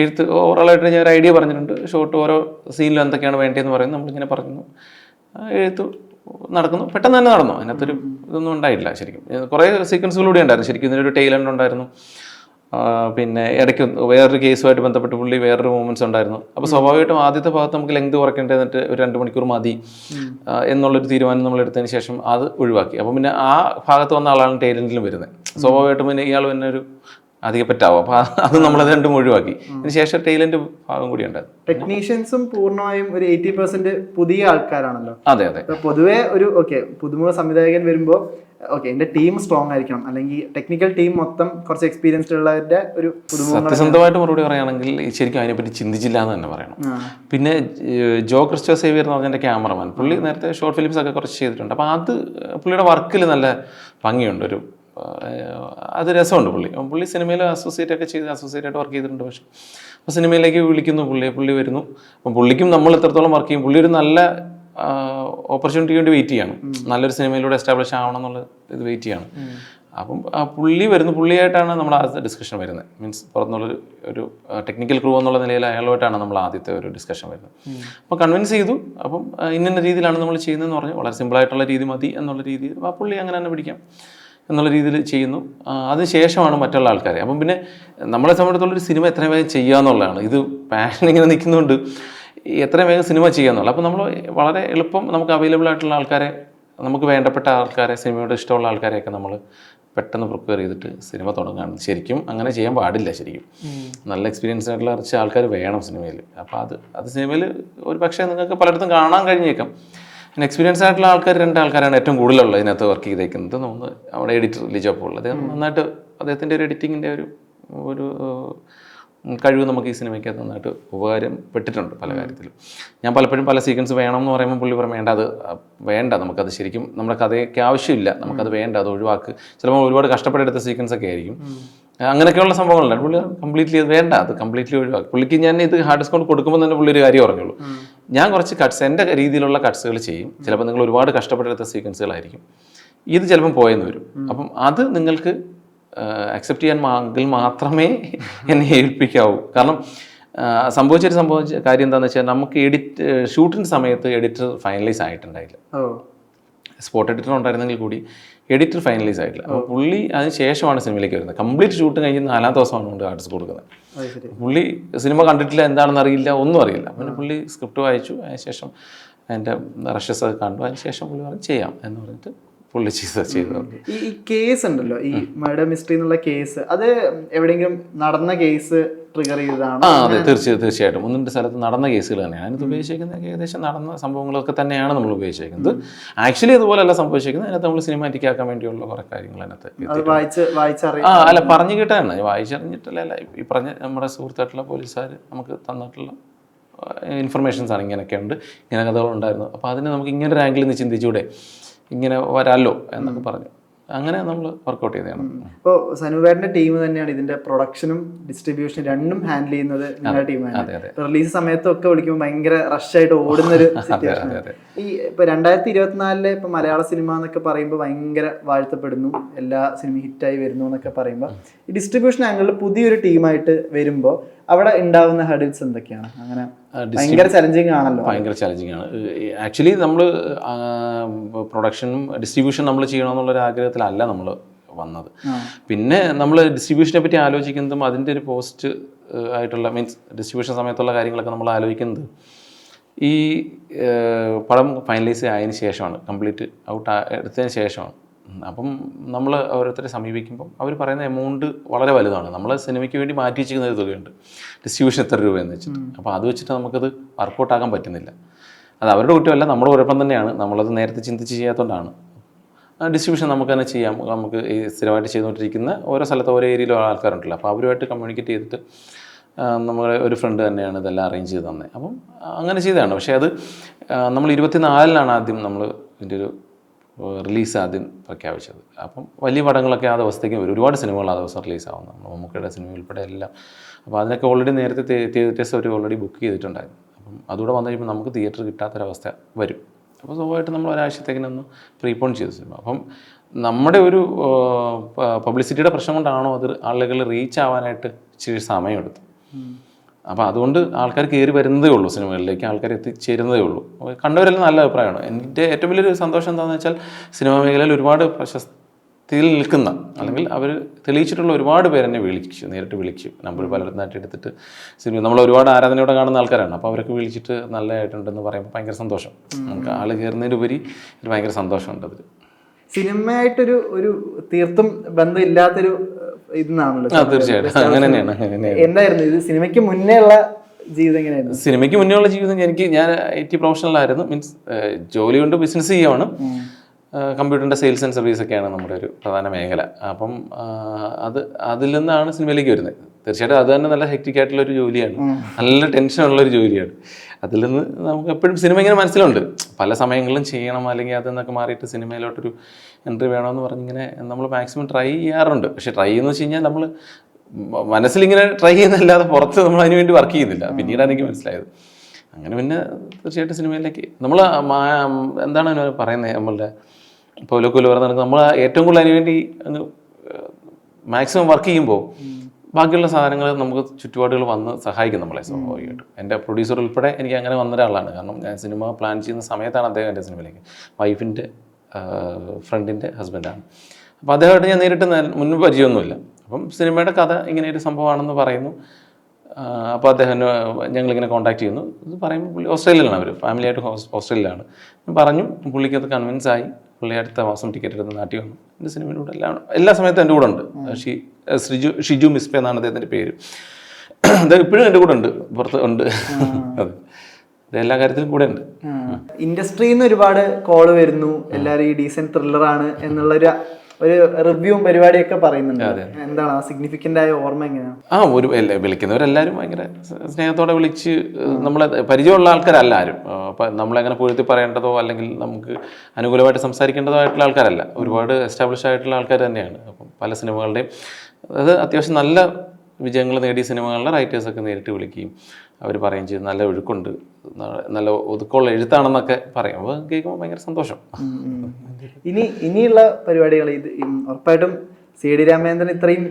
S1: എഴുത്ത് ഓവറോളായിട്ട് ഞാൻ ഒരു ഐഡിയ പറഞ്ഞിട്ടുണ്ട്. ഷോർട്ട് ഓരോ സീനിലും എന്തൊക്കെയാണ് വേണ്ടതെന്ന് പറയുന്നത് നമ്മളിങ്ങനെ പറയുന്നു എഴുത്ത് നടക്കുന്നു. പെട്ടെന്ന് തന്നെ നടന്നു. അതിനകത്തൊരു ഇതൊന്നും ഉണ്ടായില്ല ശരിക്കും. കുറേ സീക്വൻസുകളൂടെ ഉണ്ടായിരുന്നു. ശരിക്കും ഇതിനൊരു ടൈലൻഡ് ഉണ്ടായിരുന്നു. പിന്നെ ഇടയ്ക്ക് വേറൊരു കേസുമായിട്ട് ബന്ധപ്പെട്ട് പുള്ളി വേറൊരു മൂമെന്റ്സ് ഉണ്ടായിരുന്നു. അപ്പോൾ സ്വാഭാവികമായിട്ടും ആദ്യത്തെ ഭാഗത്ത് നമുക്ക് ലെങ്ത് കുറയ്ക്കേണ്ടതിട്ട് ഒരു രണ്ട് മണിക്കൂർ മതി. എന്നുള്ളൊരു തീരുമാനം നമ്മൾ എടുത്തതിന് ശേഷം അത് ഒഴിവാക്കി. അപ്പോൾ പിന്നെ ആ ഭാഗത്ത് വന്ന ആളാണ് ടൈലന്റിലും വരുന്നത്. സ്വാഭാവികമായിട്ടും പിന്നെ ഇയാൾ പിന്നെ ഒരു അധികപ്പറ്റാവും അപ്പോൾ അത് നമ്മൾ അത് രണ്ടും ഒഴിവാക്കി. അതിന് ശേഷം ടൈലന്റ് ഭാഗം കൂടി ഉണ്ടായിരുന്നു
S2: ടെക്നീഷ്യൻസും പൂർണമായും ഒരു എയ്റ്റി പെർസെന്റ് പുതിയ ആൾക്കാരാണല്ലോ.
S1: അതെ അതെ.
S2: പൊതുവേ ഒരു ഓക്കെ പുതുമുഖ സംവിധായകൻ വരുമ്പോൾ ഓക്കെ എന്റെ ടീം സ്ട്രോങ് ആയിരിക്കണം. അല്ലെങ്കിൽ ടെക്നിക്കൽ ടീം മൊത്തം കുറച്ച് എക്സ്പീരിയൻസ്ഡ് ഉള്ളവരുടെ ഒരു
S1: സത്യസന്ധമായിട്ട് മറുപടി പറയുകയാണെങ്കിൽ ശരിക്കും അതിനെപ്പറ്റി ചിന്തിച്ചില്ല എന്ന് തന്നെ പറയണം. പിന്നെ ജോ ക്രിസ്റ്റോ സേവിയർ എന്ന് പറഞ്ഞ ക്യാമറമാൻ പുള്ളി നേരത്തെ ഷോർട്ട് ഫിലിംസ് ഒക്കെ കുറച്ച് ചെയ്തിട്ടുണ്ട്. അപ്പോൾ അത് പുള്ളിയുടെ വർക്കിൽ നല്ല ഭംഗിയുണ്ട്. ഒരു അത് രസമുണ്ട് പുള്ളി. പുള്ളി സിനിമയിൽ അസോസിയേറ്റ് ഒക്കെ ചെയ്ത് അസോസിയേറ്റ് ആയിട്ട് വർക്ക് ചെയ്തിട്ടുണ്ട് പക്ഷേ. അപ്പോൾ സിനിമയിലേക്ക് വിളിക്കുന്നു പുള്ളിയെ പുള്ളി വരുന്നു. അപ്പം പുള്ളിക്കും നമ്മൾ എത്രത്തോളം വർക്ക് ചെയ്യും. പുള്ളി ഒരു നല്ല ഓപ്പർച്യൂണിറ്റിക്ക് വേണ്ടി വെയിറ്റ് ചെയ്യാണ്. നല്ലൊരു സിനിമയിലൂടെ എസ്റ്റാബ്ലിഷ് ആവണം എന്നുള്ള ഇത് വെയിറ്റ് ചെയ്യാണ്. അപ്പം പുള്ളി വരുന്ന പുള്ളിയായിട്ടാണ് നമ്മൾ ആദ്യത്തെ ഡിസ്കഷൻ വരുന്നത്. മീൻസ് പുറത്തുനിന്നുള്ളൊരു ഒരു ടെക്നിക്കൽ ക്രൂ എന്നുള്ള നിലയിൽ അയാളുമായിട്ടാണ് നമ്മൾ ആദ്യത്തെ ഒരു ഡിസ്കഷൻ വരുന്നത്. അപ്പോൾ കൺവിൻസ് ചെയ്തു. അപ്പം ഇന്നിന്ന ഇന്ന രീതിയിലാണ് നമ്മൾ ചെയ്യുന്നതെന്ന് പറഞ്ഞു. വളരെ സിമ്പിളായിട്ടുള്ള രീതി മതി എന്നുള്ള രീതിയിൽ ആ പുള്ളി അങ്ങനെ തന്നെ പിടിക്കാം എന്നുള്ള രീതിയിൽ ചെയ്യുന്നു. അതിനുശേഷമാണ് മറ്റുള്ള ആൾക്കാരെ. അപ്പം പിന്നെ നമ്മളെ സംബന്ധിച്ചിടത്തോളം ഒരു സിനിമ എത്രയും വേഗം ചെയ്യുക എന്നുള്ളതാണ് ഇത് പാഷൻ ഇങ്ങനെ നിൽക്കുന്നതുകൊണ്ട് ഈ എത്രയും വേഗം സിനിമ ചെയ്യാന്നുള്ളൂ. അപ്പോൾ നമ്മൾ വളരെ എളുപ്പം നമുക്ക് അവൈലബിൾ ആയിട്ടുള്ള ആൾക്കാരെ നമുക്ക് വേണ്ടപ്പെട്ട ആൾക്കാരെ സിനിമയോട് ഇഷ്ടമുള്ള ആൾക്കാരെയൊക്കെ നമ്മൾ പെട്ടെന്ന് പ്രിപ്പയർ ചെയ്തിട്ട് സിനിമ തുടങ്ങുകയാണ് ശരിക്കും അങ്ങനെ ചെയ്യാൻ പാടില്ല ശരിക്കും. നല്ല എക്സ്പീരിയൻസ് ആയിട്ടുള്ള കുറച്ച് ആൾക്കാർ വേണം സിനിമയിൽ അപ്പോൾ അത് അത് സിനിമയിൽ ഒരു പക്ഷേ നിങ്ങൾക്ക് പലയിടത്തും കാണാൻ കഴിഞ്ഞേക്കാം. പിന്നെ എക്സ്പീരിയൻസ് ആയിട്ടുള്ള ആൾക്കാർ രണ്ട് ആൾക്കാരാണ് ഏറ്റവും കൂടുതലുള്ളത് ഇതിനകത്ത് വർക്ക് ചെയ്തേക്കുന്നത്. ഒന്ന് അവിടെ എഡിറ്റർ ലിജോ പോൾ. അദ്ദേഹം നന്നായിട്ട് അദ്ദേഹത്തിന്റെ ഒരു എഡിറ്റിങ്ങിന്റെ ഒരു ഒരു കഴിവ് നമുക്ക് ഈ സിനിമയ്ക്ക് നന്നായിട്ട് ഉപകാരപ്പെട്ടിട്ടുണ്ട് പല കാര്യത്തിലും. ഞാൻ പലപ്പോഴും പല സീക്വൻസ് വേണം എന്ന് പറയുമ്പോൾ പുള്ളി പറയും വേണ്ട അത് വേണ്ട നമുക്കത് ശരിക്കും നമ്മുടെ കഥയ്ക്ക് ആവശ്യമില്ല. നമുക്കത് വേണ്ട അത് ഒഴിവാക്ക്. ചിലപ്പോൾ ഒരുപാട് കഷ്ടപ്പെട്ടെടുത്ത സീക്വൻസ് ഒക്കെ ആയിരിക്കും. അങ്ങനെയൊക്കെയുള്ള സംഭവങ്ങളുണ്ട്. പുള്ളി കംപ്ലീറ്റ്ലി അത് വേണ്ട അത് കംപ്ലീറ്റ്ലി ഒഴിവാക്കി. പുള്ളിക്ക് ഞാൻ ഇത് ഹാർഡ് ഡിസ്കൗണ്ട് കൊടുക്കുമ്പോൾ തന്നെ പുള്ളി ഒരു കാര്യം പറഞ്ഞുള്ളൂ ഞാൻ കുറച്ച് കട്ട്സ് എന്റെ രീതിയിലുള്ള കട്ട്സുകൾ ചെയ്യും. ചിലപ്പോൾ നിങ്ങൾ ഒരുപാട് കഷ്ടപ്പെട്ടെടുത്ത സീക്വൻസുകളായിരിക്കും. ഇത് ചിലപ്പം പോയെന്ന് വരും. അപ്പം അത് നിങ്ങൾക്ക് അക്സെപ്റ്റ് ചെയ്യാൻ മാങ്കിൽ മാത്രമേ എന്നെ ഏൽപ്പിക്കാവൂ. കാരണം സംഭവിച്ചൊരു സംഭവിച്ച കാര്യം എന്താണെന്ന് വെച്ചാൽ നമുക്ക് എഡിറ്റ് ഷൂട്ടിന്റെ സമയത്ത് എഡിറ്റർ ഫൈനലൈസ് ആയിട്ടുണ്ടായില്ല. സ്പോട്ട് എഡിറ്റർ ഉണ്ടായിരുന്നെങ്കിൽ കൂടി എഡിറ്റർ ഫൈനലൈസ് ആയിട്ടില്ല. അപ്പോൾ പുള്ളി അതിന് ശേഷമാണ് സിനിമയിലേക്ക് വരുന്നത്. കംപ്ലീറ്റ് ഷൂട്ട് കഴിഞ്ഞ് നാലാം ദിവസമാണ് കൊണ്ട് ആർട്ടിസ്റ്റ് കൊടുക്കുന്നത് പുള്ളി സിനിമ കണ്ടിട്ടില്ല എന്താണെന്ന് അറിയില്ല ഒന്നും അറിയില്ല. പിന്നെ പുള്ളി സ്ക്രിപ്റ്റ് വായിച്ചു. അതിനുശേഷം അതിന്റെ റഷസ് ഒക്കെ കണ്ടു. അതിനുശേഷം പുള്ളി പറഞ്ഞു ചെയ്യാം എന്ന് പറഞ്ഞിട്ട് പുള്ളി ചെയ്ത ചെയ്തത്.
S2: ഈ കേസ് ഉണ്ടല്ലോ ഈ മർഡർ മിസ്റ്ററി എന്നുള്ള കേസ് അത് എവിടെയെങ്കിലും നടന്ന കേസ് ട്രിഗർ ചെയ്തതാണ്?
S1: ആ അതെ തീർച്ചയായും തീർച്ചയായിട്ടും. ഒന്ന് രണ്ട് സ്ഥലത്ത് നടന്ന കേസുകൾ തന്നെയാണ് അതിനകത്ത് ഉപയോഗിച്ചിരിക്കുന്നത് ഏകദേശം നടന്ന സംഭവങ്ങളൊക്കെ തന്നെയാണ് നമ്മൾ ഉപയോഗിച്ചിരിക്കുന്നത് ആക്ച്വലി അതുപോലെയല്ല സംഭവിച്ചിരിക്കുന്നത് അതിനകത്ത് നമ്മൾ സിനിമാറ്റിക് ആക്കാൻ വേണ്ടിയുള്ള കുറേ കാര്യങ്ങൾ അതിനകത്ത് ആ അല്ല പറഞ്ഞു കേട്ടാണ് വായിച്ചറിഞ്ഞിട്ടല്ല അല്ല ഈ പറഞ്ഞ നമ്മുടെ സുഹൃത്തായിട്ടുള്ള പോലീസുകാർ നമുക്ക് തന്നിട്ടുള്ള ഇൻഫർമേഷൻസ് ആണ് ഇങ്ങനെയൊക്കെ ഉണ്ട്. ഇങ്ങനെ കഥകളുണ്ടായിരുന്നു. അപ്പോൾ അതിന് നമുക്ക് ഇങ്ങനെ ഒരു ആംഗിളിൽ നിന്ന് ചിന്തിച്ചൂടെ? ഇങ്ങനെ വരാല്ലോ എന്നൊക്കെ പറഞ്ഞു. അങ്ങനെ നമ്മൾ വർക്കൗട്ട് ചെയ്തതാണ്.
S2: ഇപ്പോൾ സനുവേറിന്റെ ടീം തന്നെയാണ് ഇതിന്റെ പ്രൊഡക്ഷനും ഡിസ്ട്രിബ്യൂഷനും രണ്ടും ഹാൻഡിൽ ചെയ്യുന്നത് നിങ്ങളുടെ ടീമാണ് റിലീസ് സമയത്തൊക്കെ വിളിക്കുമ്പോൾ ഭയങ്കര റഷായിട്ട് ആയിട്ട് ഓടുന്ന ഒരു സിറ്റുവേഷൻ ഈ ഇപ്പൊ രണ്ടായിരത്തി ഇരുപത്തിനാലിലെ ഇപ്പൊ മലയാള സിനിമ എന്നൊക്കെ പറയുമ്പോൾ ഭയങ്കര വാഴ്ത്തപ്പെടുന്നു. എല്ലാ സിനിമ ഹിറ്റായി വരുന്നു എന്നൊക്കെ പറയുമ്പോൾ ഈ ഡിസ്ട്രിബ്യൂഷൻ ആംഗിളിൽ പുതിയൊരു ടീമായിട്ട് വരുമ്പോൾ അവിടെ ഉണ്ടാവുന്ന ഹഡിൽസ് എന്തൊക്കെയാണ്? അങ്ങനെ ഭയങ്കര ചലഞ്ചിങ് ആണല്ലോ.
S1: ഭയങ്കര ചലഞ്ചിങ് ആണ്. ആക്ച്വലി നമ്മൾ പ്രൊഡക്ഷനും ഡിസ്ട്രിബ്യൂഷൻ നമ്മൾ ചെയ്യണമെന്നുള്ളൊരു ആഗ്രഹത്തിലല്ല നമ്മൾ വന്നത്. പിന്നെ നമ്മൾ ഡിസ്ട്രിബ്യൂഷനെ പറ്റി ആലോചിക്കുന്നതും അതിന്റെ ഒരു പോസ്റ്റ് ആയിട്ടുള്ള മീൻസ് ഡിസ്ട്രിബ്യൂഷൻ സമയത്തുള്ള കാര്യങ്ങളൊക്കെ നമ്മൾ ആലോചിക്കുന്നത് ഈ പടം ഫൈനലൈസ് ആയതിനു ശേഷമാണ് കംപ്ലീറ്റ് ഔട്ട് എടുത്തതിന് ശേഷമാണ്. അപ്പം നമ്മൾ ഓരോരുത്തരെ സമീപിക്കുമ്പം അവർ പറയുന്ന എമൗണ്ട് വളരെ വലുതാണ്. നമ്മൾ സിനിമയ്ക്ക് വേണ്ടി മാറ്റി വെച്ചിരിക്കുന്ന ഒരു തുകയുണ്ട്. ഡിസ്ട്രിബ്യൂഷൻ എത്ര രൂപയെന്ന് വെച്ചിട്ട്. അപ്പോൾ അത് വെച്ചിട്ട് നമുക്കത് വർക്കൗട്ട് ആക്കാൻ പറ്റുന്നില്ല. അത് അവരുടെ കുറ്റമല്ല നമ്മുടെ കുഴപ്പം തന്നെയാണ്. നമ്മളത് നേരത്തെ ചിന്തിച്ച് ചെയ്യാത്തതുകൊണ്ടാണ് ഡിസ്ട്രിബ്യൂഷൻ നമുക്ക് തന്നെ ചെയ്യാം. നമുക്ക് ഈ സ്ഥിരമായിട്ട് ചെയ്തുകൊണ്ടിരിക്കുന്ന ഓരോ സ്ഥലത്ത് ഓരോ ഏരിയയിലും ആൾക്കാരുണ്ടല്ലോ. അപ്പോൾ അവരുമായിട്ട് കമ്മ്യൂണിക്കേറ്റ് ചെയ്തിട്ട് നമ്മുടെ ഒരു ഫ്രണ്ട് തന്നെയാണ് ഇതെല്ലാം അറേഞ്ച് ചെയ്ത് തന്നെ. അപ്പം അങ്ങനെ ചെയ്തതാണ്. പക്ഷേ അത് നമ്മൾ നമ്മൾ ഇരുപത്തിനാലിലാണ് ആദ്യം നമ്മൾ ഇതിന്റെ ഒരു റിലീസ് ആദ്യം പ്രഖ്യാപിച്ചത്. അപ്പം വലിയ പടങ്ങളൊക്കെ ആ ദിവസത്തേക്ക് വരും. ഒരുപാട് സിനിമകൾ ആ ദിവസം റിലീസ് നമ്മൾ മമ്മൂക്കയുടെ സിനിമ ഉൾപ്പെടെ എല്ലാം. അപ്പോൾ അതിനൊക്കെ ഓൾറെഡി നേരത്തെ തിയേറ്റേഴ്സ് അവർ ഓൾറെഡി ബുക്ക് ചെയ്തിട്ടുണ്ടായിരുന്നു. അപ്പം അതുകൂടെ വന്നു കഴിയുമ്പോൾ നമുക്ക് തിയേറ്റർ കിട്ടാത്തൊരവസ്ഥ വരും. അപ്പോൾ സ്വാഭാവികമായിട്ട് നമ്മൾ ഒരാഴ്ചത്തേക്കിനൊന്ന് പ്രീപോൺ ചെയ്തു സിനിമ. അപ്പം നമ്മുടെ ഒരു പബ്ലിസിറ്റിയുടെ പ്രശ്നം കൊണ്ടാണോ അത് ആളുകൾ റീച്ച് ആവാനായിട്ട് ഇച്ചിരി സമയമെടുത്തു അപ്പോൾ അതുകൊണ്ട് ആൾക്കാർ കയറി വരുന്നതേ ഉള്ളൂ സിനിമകളിലേക്ക് ആൾക്കാർ എത്തിച്ചേരുന്നതേ ഉള്ളൂ. കണ്ടവരെല്ലാം നല്ല അഭിപ്രായമാണ്. എന്റെ ഏറ്റവും വലിയൊരു സന്തോഷം എന്താണെന്ന് വെച്ചാൽ സിനിമാ മേഖലയിൽ ഒരുപാട് പ്രശസ്തിയിൽ നിൽക്കുന്ന അല്ലെങ്കിൽ അവർ തെളിയിച്ചിട്ടുള്ള ഒരുപാട് പേരെന്നെ വിളിച്ചു നേരിട്ട് വിളിച്ചു. നമ്പർ പലരുന്നായിട്ട് എടുത്തിട്ട് സിനിമ നമ്മൾ ഒരുപാട് ആരാധനയോടെ കാണുന്ന ആൾക്കാരാണ്. അപ്പോൾ അവരൊക്കെ വിളിച്ചിട്ട് നല്ലതായിട്ടുണ്ടെന്ന് പറയുമ്പോൾ ഭയങ്കര സന്തോഷം. നമുക്ക് ആൾ കയറുന്നതിനുപരി ഒരു ഭയങ്കര സന്തോഷമുണ്ട് അതിൽ
S2: സിനിമയായിട്ടൊരു ഒരു തീർത്തും ബന്ധമില്ലാത്തൊരു
S1: തീർച്ചയായിട്ടും.
S2: എന്തായിരുന്നു ഇത്? സിനിമയ്ക്ക് മുന്നേ ഉള്ള ജീവിതം എങ്ങനെയായിരുന്നു?
S1: സിനിമയ്ക്ക് മുന്നേയുള്ള ജീവിതം എനിക്ക് ഞാൻ ഐ ടി പ്രൊഫഷണലായിരുന്നു. മീൻസ് ജോലി കൊണ്ട് ബിസിനസ് ചെയ്യുവാണ്. കമ്പ്യൂട്ടറിന്റെ സെയിൽസ് ആൻഡ് സർവീസ് ഒക്കെയാണ് നമ്മുടെ ഒരു പ്രധാന മേഖല. അപ്പം അത് അതിൽ നിന്നാണ് സിനിമയിലേക്ക് വരുന്നത്. തീർച്ചയായിട്ടും അത് തന്നെ നല്ല ഹെക്റ്റിക് ആയിട്ടുള്ള ഒരു ജോലിയാണ്. നല്ല ടെൻഷൻ ഉള്ള ഒരു ജോലിയാണ്. അതിൽ നിന്ന് നമുക്ക് എപ്പോഴും സിനിമ ഇങ്ങനെ മനസ്സിലുണ്ട്. പല സമയങ്ങളിലും ചെയ്യണം അല്ലെങ്കിൽ അതിൽ നിന്നൊക്കെ മാറിയിട്ട് സിനിമയിലോട്ടൊരു എൻട്രി വേണമെന്ന് പറഞ്ഞിങ്ങനെ നമ്മൾ മാക്സിമം ട്രൈ ചെയ്യാറുണ്ട്. പക്ഷേ ട്രൈ എന്ന് വെച്ച് കഴിഞ്ഞാൽ നമ്മൾ മനസ്സിലിങ്ങനെ ട്രൈ ചെയ്യുന്നല്ലാതെ പുറത്ത് നമ്മൾ അതിന് വേണ്ടി വർക്ക് ചെയ്യുന്നില്ല. പിന്നീടാണ് എനിക്ക് മനസ്സിലായത്. അങ്ങനെ പിന്നെ തീർച്ചയായിട്ടും സിനിമയിലേക്ക് നമ്മൾ എന്താണ് അതിന് പറയുന്നത് നമ്മളുടെ ഇപ്പോൾ പോലോക്കോൽ പറഞ്ഞ നമ്മൾ ഏറ്റവും കൂടുതൽ അതിനുവേണ്ടി അങ്ങ് മാക്സിമം വർക്ക് ചെയ്യുമ്പോൾ ബാക്കിയുള്ള സാധനങ്ങൾ നമുക്ക് ചുറ്റുപാടുകൾ വന്ന് സഹായിക്കും നമ്മളെ സ്വാഭാവികമായിട്ട്. എന്റെ പ്രൊഡ്യൂസർ ഉൾപ്പെടെ എനിക്ക് അങ്ങനെ വന്ന ഒരാളാണ് കാരണം ഞാൻ സിനിമ പ്ലാൻ ചെയ്യുന്ന സമയത്താണ് അദ്ദേഹം എന്റെ സിനിമയിലേക്ക്. വൈഫിന്റെ ഫ്രണ്ടിന്റെ ഹസ്ബൻഡാണ് അപ്പോൾ അദ്ദേഹമായിട്ട് ഞാൻ നേരിട്ട് മുൻ പരിചയമൊന്നുമില്ല. അപ്പം സിനിമയുടെ കഥ ഇങ്ങനെ ഒരു സംഭവമാണെന്ന് പറയുന്നു. അപ്പോൾ അദ്ദേഹം ഞങ്ങളിങ്ങനെ കോൺടാക്ട് ചെയ്യുന്നു. ഇത് പറയുമ്പോൾ പുള്ളി ഓസ്ട്രേലിയയിലാണ് അവർ ഫാമിലിയായിട്ട് ഓസ്ട്രേലിയയിലാണ് പറഞ്ഞു പുള്ളിക്ക് അത് കൺവിൻസ് ആയി. പുള്ളി അടുത്ത മാസം ടിക്കറ്റ് എടുത്ത് നാട്ടിൽ വന്നു. എന്റെ സിനിമയുടെ കൂടെ എല്ലാം എല്ലാ സമയത്തും എന്റെ കൂടെ ഉണ്ട് ഷി ഷിജു ഷിജു മിസ്പെ എന്നാണ് അദ്ദേഹത്തിന്റെ പേര്. അദ്ദേഹം ഇപ്പോഴും എന്റെ കൂടെ ഉണ്ട്. പുറത്ത് ഉണ്ട്. അതെ. എല്ലാ കാര്യത്തിലും കൂടെ ഉണ്ട്.
S2: ഇൻഡസ്ട്രിയിൽ നിന്ന് ഒരുപാട് കോൾ വരുന്നു. എല്ലാവരും ഈ ഡീസെന്റ് ത്രില്ലറാണ് എന്നുള്ളൊരു ഒരു റിവ്യൂവും പരിപാടിയൊക്കെ പറയുന്നുണ്ട്. എന്താണ് ആ സിഗ്നിഫിക്കന്റ് ആയ ഓർമ്മ എങ്ങനെയാണ്
S1: ആ ഒരു വിളിക്കുന്നവരെല്ലാരും വിളിക്കുന്നവരെല്ലാവരും ഭയങ്കര സ്നേഹത്തോടെ വിളിച്ച് നമ്മളെ പരിചയമുള്ള ആൾക്കാരല്ല ആരും. നമ്മളെങ്ങനെ പൊഴുത്തി പറയേണ്ടതോ അല്ലെങ്കിൽ നമുക്ക് അനുകൂലമായിട്ട് സംസാരിക്കേണ്ടതോ ആയിട്ടുള്ള ആൾക്കാരല്ല. ഒരുപാട് എസ്റ്റാബ്ലിഷ് ആയിട്ടുള്ള ആൾക്കാർ തന്നെയാണ്. അപ്പം പല സിനിമകളുടെയും അത് അത്യാവശ്യം നല്ല വിജയങ്ങൾ നേടിയ സിനിമകളുടെ റൈറ്റേഴ്സൊക്കെ നേരിട്ട് വിളിക്കുകയും അവർ പറയുകയും ചെയ്തു. നല്ല ഒഴുക്കുണ്ട്. നല്ല ഒതുക്കമുള്ള എഴുത്താണെന്നൊക്കെ പറയും. അപ്പോൾ കേൾക്കുമ്പോൾ ഭയങ്കര സന്തോഷം.
S2: ഇനി ഇനിയുള്ള പരിപാടികൾ ഇത് ഉറപ്പായിട്ടും സി ഡി രാമേന്ദ്രൻ ഇത്രയും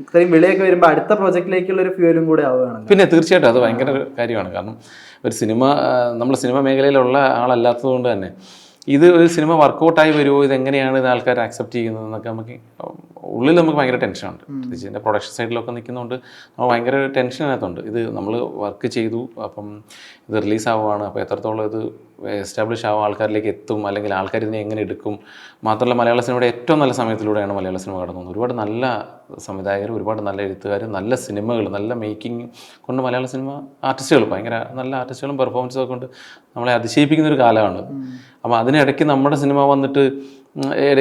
S2: ഇത്രയും വിളിയൊക്കെ വരുമ്പോൾ അടുത്ത പ്രോജക്റ്റിലേക്കുള്ള ഒരു ഫ്യൂലും കൂടെ ആവുകയാണ്
S1: പിന്നെ തീർച്ചയായിട്ടും അത് ഭയങ്കര ഒരു കാര്യമാണ്. കാരണം ഒരു സിനിമ നമ്മൾ സിനിമ മേഖലയിലുള്ള ആളല്ലാത്തത് കൊണ്ട് തന്നെ ഇത് ഒരു സിനിമ വർക്കൗട്ടായി വരുമോ? ഇത് എങ്ങനെയാണ് ഇത് ആൾക്കാർ ആക്സെപ്റ്റ് ചെയ്യുന്നത് എന്നൊക്കെ നമുക്ക് ഉള്ളിൽ നമുക്ക് ഭയങ്കര ടെൻഷനുണ്ട്. പ്രത്യേകിച്ച് പ്രൊഡക്ഷൻ സൈഡിലൊക്കെ നിൽക്കുന്നതുകൊണ്ട് നമ്മൾ ഭയങ്കര ടെൻഷൻ അതിനകത്തുണ്ട്. ഇത് നമ്മൾ വർക്ക് ചെയ്തു അപ്പം ഇത് റിലീസ് ആവുകയാണ് അപ്പോൾ എത്രത്തോളം ഇത് എസ്റ്റാബ്ലിഷ് ആവും ആൾക്കാരിലേക്ക് എത്തും അല്ലെങ്കിൽ ആൾക്കാർ ഇതിനെ എങ്ങനെ എടുക്കും? മാത്രമല്ല മലയാള സിനിമയുടെ ഏറ്റവും നല്ല സമയത്തിലൂടെയാണ് മലയാള സിനിമ കടന്നു ഒരുപാട് നല്ല സംവിധായകർ ഒരുപാട് നല്ല എഴുത്തുകാർ നല്ല സിനിമകൾ നല്ല മേക്കിംഗ് കൊണ്ട് മലയാള സിനിമ ആർട്ടിസ്റ്റുകൾ ഭയങ്കര നല്ല ആർട്ടിസ്റ്റുകളും പെർഫോമൻസും ഒക്കെ കൊണ്ട് നമ്മളെ അതിശയിപ്പിക്കുന്ന ഒരു കാലമാണ്. അപ്പോൾ അതിനിടയ്ക്ക് നമ്മുടെ സിനിമ വന്നിട്ട്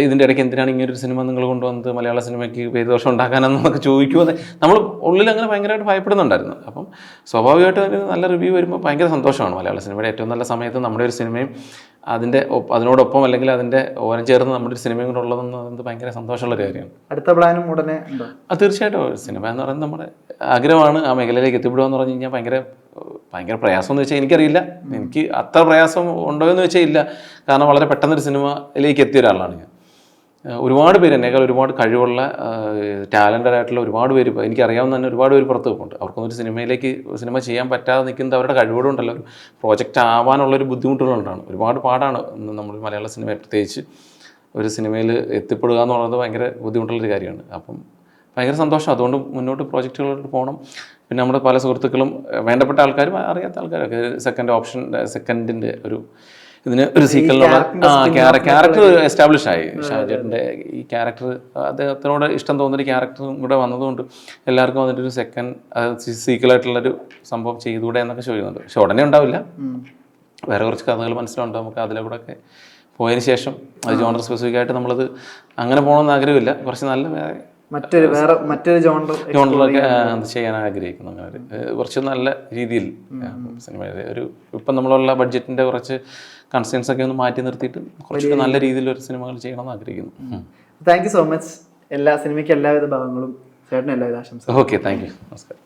S1: ഇതിന്റെ ഇടയ്ക്ക് എന്തിനാണ് ഇങ്ങനെ ഒരു സിനിമ നിങ്ങൾ കൊണ്ടുവന്നത്? മലയാള സിനിമയ്ക്ക് പേരുദോഷം ഉണ്ടാക്കാനെന്നൊക്കെ ചോദിക്കുമെന്ന് നമ്മൾ ഉള്ളിൽ അങ്ങനെ ഭയങ്കരമായിട്ട് ഭയപ്പെടുന്നുണ്ടായിരുന്നു. അപ്പം സ്വാഭാവികമായിട്ടും ഒരു നല്ല റിവ്യൂ വരുമ്പോൾ ഭയങ്കര സന്തോഷമാണ് മലയാള സിനിമയുടെ ഏറ്റവും നല്ല സമയത്ത് നമ്മുടെ ഒരു സിനിമയും അതിന്റെ അതിനോടൊപ്പം അല്ലെങ്കിൽ അതിന്റെ ഓരം ചേർന്ന് നമ്മുടെ ഒരു സിനിമയും കൂടെ ഉള്ളതെന്ന് പറയുന്നത് ഭയങ്കര സന്തോഷമുള്ള ഒരു കാര്യമാണ്.
S2: അടുത്ത പ്ലാനും ഉടനെ
S1: തീർച്ചയായിട്ടും ഒരു സിനിമ എന്ന് പറയുന്നത് നമ്മുടെ ആഗ്രഹമാണ് ആ മേഖലയിലേക്ക് എത്തിപ്പെടുക എന്ന് പറഞ്ഞു കഴിഞ്ഞാൽ ഭയങ്കര ഭയങ്കര പ്രയാസം എന്ന് വെച്ചാൽ എനിക്കറിയില്ല. എനിക്ക് അത്ര പ്രയാസം ഉണ്ടോ എന്ന് വെച്ചാൽ ഇല്ല. കാരണം വളരെ പെട്ടെന്നൊരു സിനിമയിലേക്ക് എത്തിയ ഒരാളാണ് ഞാൻ. ഒരുപാട് പേര് എന്നേക്കാൾ ഒരുപാട് കഴിവുള്ള ടാലന്റഡ് ആയിട്ടുള്ള ഒരുപാട് പേര് എനിക്കറിയാവുന്ന തന്നെ ഒരുപാട് പേര് പുറത്ത് പോകുന്നുണ്ട് അവർക്കൊന്നും ഒരു സിനിമയിലേക്ക് സിനിമ ചെയ്യാൻ പറ്റാതെ നിൽക്കുന്നത് അവരുടെ കഴിവുകളുണ്ടല്ലോ ഒരു പ്രോജക്റ്റ് ആവാനുള്ളൊരു ബുദ്ധിമുട്ടുകളുണ്ടാണ്. ഒരുപാട് പാടാണ് നമ്മൾ മലയാള സിനിമ പ്രത്യേകിച്ച് ഒരു സിനിമയിൽ എത്തിപ്പെടുക എന്ന് പറയുന്നത് ഭയങ്കര ബുദ്ധിമുട്ടുള്ളൊരു കാര്യമാണ്. അപ്പം ഭയങ്കര സന്തോഷം. അതുകൊണ്ട് മുന്നോട്ട് പ്രോജക്റ്റുകളോട്ട് പോകണം. പിന്നെ നമ്മുടെ പല സുഹൃത്തുക്കളും വേണ്ടപ്പെട്ട ആൾക്കാരും അറിയാത്ത ആൾക്കാരൊക്കെ. സെക്കൻഡ് ഓപ്ഷൻ സെക്കൻഡിന്റെ ഒരു ഇതിന് ഒരു സീക്വലിനുള്ള ആ ക്യാരക്ടർ എസ്റ്റാബ്ലിഷ് ആയി. ഷാജേട്ടന്റെ ഈ ക്യാരക്ടർ അദ്ദേഹത്തിനോട് ഇഷ്ടം തോന്നുന്ന ഒരു ക്യാരക്ടറും കൂടെ വന്നതുകൊണ്ട് എല്ലാവർക്കും അതിന്റെ ഒരു സെക്കൻഡ് സീക്വലായിട്ടുള്ളൊരു സംഭവം ചെയ്തുകൂടെ എന്നൊക്കെ ചോദിക്കുന്നുണ്ട്. പക്ഷെ ഉടനെ ഉണ്ടാവില്ല. വേറെ കുറച്ച് കഥകൾ മനസ്സിലുണ്ട്. നമുക്ക് അതിലെ കൂടെ ഒക്കെ പോയതിന് ശേഷം അത് ജോണർ സ്പെസിഫിക് ആയിട്ട് നമ്മളത് അങ്ങനെ പോകണമെന്ന് ആഗ്രഹമില്ല. കുറച്ച് നല്ല വേറെ
S2: മറ്റൊരു വേറെ മറ്റൊരു ജോണർ
S1: ജോണറിലൊക്കെ ചെയ്യാൻ ആഗ്രഹിക്കുന്നു അങ്ങനെ കുറച്ച് നല്ല രീതിയിൽ സിനിമ ഒരു ഇപ്പം നമ്മളുള്ള ബഡ്ജറ്റിന്റെ കുറച്ച് കൺസേൺസ് ഒക്കെ ഒന്ന് മാറ്റി നിർത്തിയിട്ട് കുറച്ച് നല്ല രീതിയിൽ. ഒരു സിനിമകൾ ചെയ്യണമെന്ന് ആഗ്രഹിക്കുന്നു.
S2: താങ്ക് യു സോ മച്ച് എല്ലാ സിനിമയ്ക്ക് എല്ലാവിധ ഭാഗങ്ങളും. ചേട്ടന് എല്ലാവിധ ആശംസ
S1: ഓക്കെ താങ്ക് യു നമസ്കാരം.